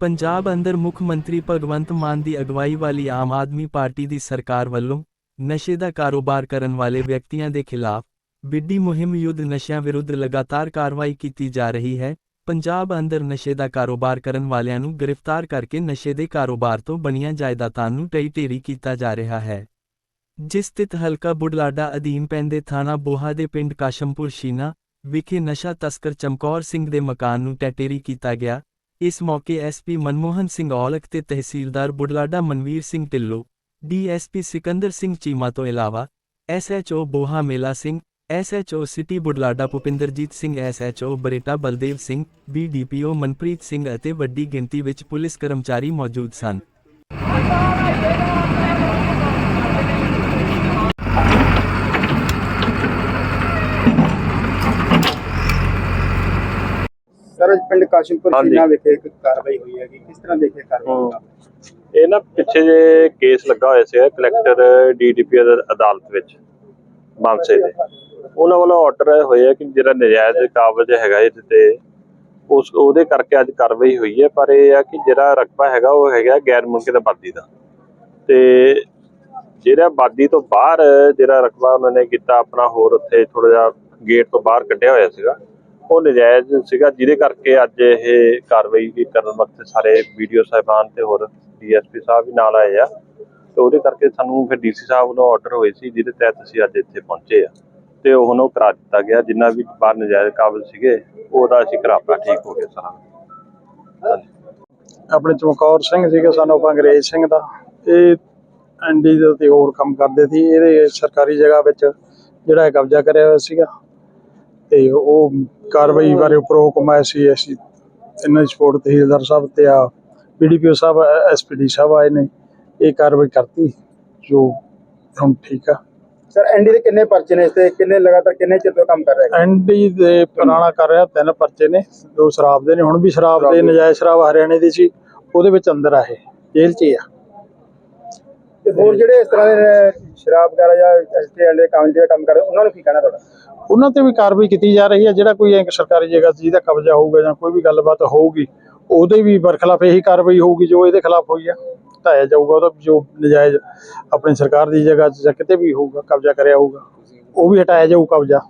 ਪੰਜਾਬ ਅੰਦਰ ਮੁੱਖ ਮੰਤਰੀ ਭਗਵੰਤ ਮਾਨ ਦੀ ਅਗਵਾਈ ਵਾਲੀ ਆਮ ਆਦਮੀ ਪਾਰਟੀ ਦੀ ਸਰਕਾਰ ਵੱਲੋਂ ਨਸ਼ੇ ਦਾ ਕਾਰੋਬਾਰ ਕਰਨ ਵਾਲੇ ਵਿਅਕਤੀਆਂ ਦੇ ਖਿਲਾਫ ਬਿੱਡੀ ਮੁਹਿੰਮ ਯੁੱਧ ਨਸ਼ਿਆਂ ਵਿਰੁੱਧ ਲਗਾਤਾਰ ਕਾਰਵਾਈ ਕੀਤੀ ਜਾ ਰਹੀ ਹੈ। ਪੰਜਾਬ ਅੰਦਰ ਨਸ਼ੇ ਦਾ ਕਾਰੋਬਾਰ ਕਰਨ ਵਾਲਿਆਂ ਨੂੰ ਗ੍ਰਿਫਤਾਰ ਕਰਕੇ ਨਸ਼ੇ ਦੇ ਕਾਰੋਬਾਰ ਤੋਂ ਬਣੀਆਂ ਜਾਇਦਾਦਾਂ ਨੂੰ ਟਈ ਢੇਰੀ ਕੀਤਾ ਜਾ ਰਿਹਾ ਹੈ। ਜਿਸ ਸਥਿਤ ਹਲਕਾ ਬੁਢਲਾਡਾ ਅਧੀਨ ਪੈਂਦੇ ਥਾਣਾ ਬੋਹਾ ਦੇ ਪਿੰਡ ਕਾਸ਼ਮਪੁਰ ਸ਼ੀਨਾ ਵਿਖੇ ਨਸ਼ਾ ਤਸਕਰ ਚਮਕੌਰ ਸਿੰਘ ਦੇ ਮਕਾਨ ਨੂੰ ਟੈਟੇਰੀ ਕੀਤਾ ਗਿਆ। ਇਸ ਮੌਕੇ ਐਸਪੀ ਮਨਮੋਹਨ ਸਿੰਘ ਔਲਖ ਤੇ ਤਹਿਸੀਲਦਾਰ ਬੁਢਲਾਡਾ ਮਨਵੀਰ ਸਿੰਘ ਢਿੱਲੋਂ ਡੀਐਸਪੀ ਸਿਕੰਦਰ ਸਿੰਘ ਚੀਮਾ ਤੋਂ ਇਲਾਵਾ SHO Boha Mela Singh SHO city Budhlada Bhupinderjit Singh SHO Bareta Baldev Singh BDPO Manpreet Singh ਅਤੇ ਵੱਡੀ ਗਿਣਤੀ ਵਿੱਚ ਪੁਲਿਸ ਕਰਮਚਾਰੀ ਮੌਜੂਦ ਸਨ। ਸਰ ਅੱਜ ਪਿੰਡ ਕਾਸ਼ਮਪੁਰ ਹਾਂਜੀ। ਸੀਨਾ ਵਿਖੇ ਇੱਕ ਕਾਰਵਾਈ ਹੋਈ ਹੈਗੀ। ਕਿਸ ਤਰ੍ਹਾਂ ਦੇਖੇ ਕਾਰਵਾਈ ਦਾ? ਇਹ ਨਾ ਪਿੱਛੇ ਜੇ ਕੇਸ ਲੱਗਾ ਹੋਇਆ ਸੀ ਕਲੈਕਟਰ ਡੀਡੀਪੀ ਅਦਾਲਤ ਵਿੱਚ ਮਾਨਸੇ ਦੇ। ਉਹਨਾਂ ਵੱਲੋਂ ਆਰਡਰ ਹੋਇਆ ਕਿ ਜਿਹੜਾ ਨਜਾਇਜ਼ ਕਾਬਜ਼ ਹੈਗਾ ਇਹਦੇ ਤੇ ਉਸ ਉਹਦੇ ਕਰਕੇ ਅੱਜ ਕਾਰਵਾਈ ਹੋਈ ਹੈ ਪਰ ਇਹ ਆ ਕਿ ਜਿਹੜਾ ਰਕਬਾ ਹੈਗਾ ਉਹ ਹੈਗਾ ਗੈਰ ਮੁਲਕੀ ਆਬਾਦੀ ਦਾ। ਤੇ ਜਿਹੜਾ ਆਬਾਦੀ ਤੋਂ ਬਾਹਰ ਜਿਹੜਾ ਰਕਬਾ ਉਹਨਾਂ ਨੇ ਕੀਤਾ ਆਪਣਾ ਹੋਰ ਉੱਥੇ ਥੋੜਾ ਜਿਹਾ ਗੇਟ ਤੋਂ ਬਾਹਰ ਕੱਢਿਆ ਹੋਇਆ ਸੀਗਾ ਉਹ ਨਜਾਇਜ਼ ਸੀਗਾ, ਜਿਹਦੇ ਕਰਕੇ ਅੱਜ ਇਹ ਕਾਰਵਾਈ ਕਰਨ ਵਕਤ ਸਾਰੇ ਵੀਡੀਓ ਸਾਹਿਬਾਨ ਤੇ ਹੋਰ ਡੀਐਸਪੀ ਸਾਹਿਬ ਵੀ ਨਾਲ ਆਏ ਆ। ਤੇ ਉਹਦੇ ਕਰਕੇ ਸਾਨੂੰ ਫਿਰ ਡੀਸੀ ਸਾਹਿਬ ਵੱਲੋਂ ਆਰਡਰ ਹੋਏ ਸੀ, ਜਿਹਦੇ ਤਹਿਤ ਅਸੀਂ ਅੱਜ ਇੱਥੇ ਪਹੁੰਚੇ ਆ। ਤੇ ਉਹ ਉਹ ਕਰਾ ਦਿੱਤਾ ਗਿਆ, ਜਿੰਨਾ ਵੀ ਬਾਹਰ ਨਜਾਇਜ਼ ਕਾਬਲ ਸੀਗੇ, ਉਹਦਾ ਅਸੀਂ ਕਰਾਪਾ ਠੀਕ ਹੋ ਗਿਆ ਸਾਰਾ। ਆਪਣੇ ਚਮਕੌਰ ਸਿੰਘ ਸੀਗੇ, ਸਾਨੂੰ ਅੰਗਰੇਜ਼ ਸਿੰਘ ਦਾ। ਇਹ ਐਂਡੀ ਦੇ ਤੇ ਹੋਰ ਕੰਮ ਕਰਦੇ ਸੀ। ਇਹਦੇ ਸਰਕਾਰੀ ਜਗ੍ਹਾ ਵਿੱਚ ਜਿਹੜਾ ਕਬਜ਼ਾ ਕਰਿਆ ਹੋਇਆ ਸੀਗਾ। ਤੇ ਉਹ ਕਾਰਵਾਈ ਬਾਰੇ ਉੱਪਰ ਹੁਕਮ ਆਇਆ ਸੀ ਅਸੀਂ ਇਹਨਾਂ ਦੀ ਸਪੋਰਟ ਤਹਿਸੀਲਦਾਰ ਸਾਹਿਬ ਤੇ ਆ ਬੀਡੀਪੀਓ ਸਾਹਿਬ ਐਸਪੀਡੀ ਸਾਹਿਬ ਆਏ ਨੇ ਇਹ ਕਾਰਵਾਈ ਕਰਤੀ ਜੋ ਹੁਣ ਠੀਕ ਆ। ਸਰ ਐਨਡੀ ਦੇ ਕਿੰਨੇ ਪਰਚੇ ਨੇ ਇਸ ਤੇ ਕਿੰਨੇ ਲਗਾਤਾਰ ਕਿੰਨੇ ਚਿਰ ਤੋਂ ਕੰਮ ਕਰ ਰਹੇ ਐਂਡੀ ਦੇ ਪੁਰਾਣਾ ਕਰ ਰਿਹਾ ਤਿੰਨ ਪਰਚੇ ਨੇ ਦੋ ਸ਼ਰਾਬ ਦੇ ਨੇ ਹੁਣ ਵੀ ਸ਼ਰਾਬ ਦੇ ਨਜਾਇਜ਼ ਸ਼ਰਾਬ ਹਰਿਆਣੇ ਦੀ ਸੀ ਉਹਦੇ ਵਿੱਚ ਅੰਦਰ ਆ ਇਹ ਜੇਲ੍ਹ 'ਚ ਹੀ ਆ। ਤੇ ਹੋਰ ਜਿਹੜੇ ਇਸ ਤਰ੍ਹਾਂ ਦੇ ਸ਼ਰਾਬ ਵਗੈਰਾ ਜਾਂ ਐਸਟੀ ਦੇ ਕੰਮ ਜਿਹੜੇ ਕੰਮ ਕਰ ਉਹਨਾਂ ਨੂੰ ਕੀ ਕਹਿਣਾ ਤੁਹਾਡਾ? ਉਹਨਾਂ ਤੇ ਵੀ ਕਾਰਵਾਈ ਕੀਤੀ ਜਾ ਰਹੀ ਹੈ। ਜਿਹੜਾ ਕੋਈ ਇੱਕ ਸਰਕਾਰੀ ਜਗ੍ਹਾ ਜਿਹਦਾ ਕਬਜ਼ਾ ਹੋਊਗਾ ਜਾਂ ਕੋਈ ਵੀ ਗੱਲਬਾਤ ਹੋਊਗੀ, ਉਹਦੇ ਵੀ ਬਰਖਲਾਫ ਇਹੀ ਕਾਰਵਾਈ ਹੋਊਗੀ ਜੋ ਇਹਦੇ ਖਿਲਾਫ ਹੋਈ ਆ, ਢਾਇਆ ਜਾਊਗਾ ਉਹਦਾ, ਜੋ ਨਜਾਇਜ਼ ਆਪਣੀ ਸਰਕਾਰ ਦੀ ਜਗ੍ਹਾ 'ਚ ਜਾਂ ਕਿਤੇ ਵੀ ਹੋਊਗਾ, ਕਬਜ਼ਾ ਕਰਿਆ ਹੋਊਗਾ, ਉਹ ਵੀ ਹਟਾਇਆ ਜਾਊ ਕਬਜ਼ਾ।